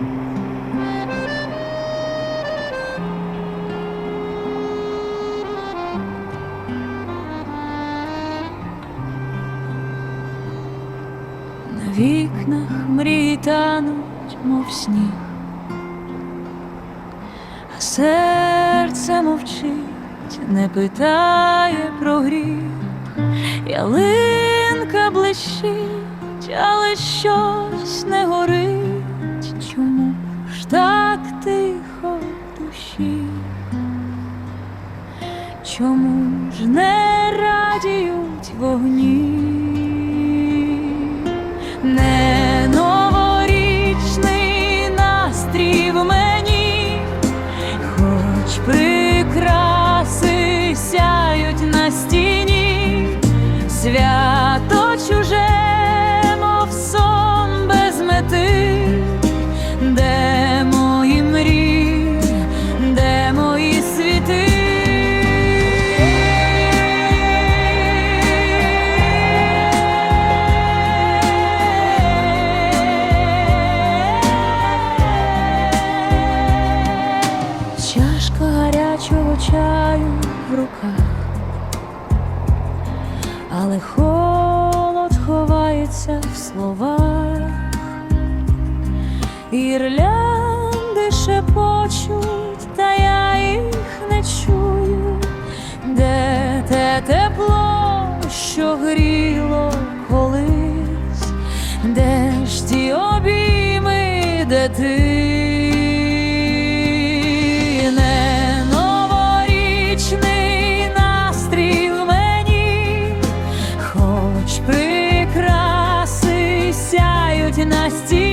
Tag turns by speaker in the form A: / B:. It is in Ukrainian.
A: На вікнах мрії тануть, мов сніг, а серце мовчить, не питає про гріх, ялинка блищить, але щось не горить. Чому ж не радіють вогні? Не новорічний настрій в мені, хоч прикраси сяють на стіні, свято Чашка гарячого чаю в руках, але холод ховається в словах, Ірлянди шепочуть, та я їх не чую, де те тепло, що гріло колись, де ж ті обійми, де ти на.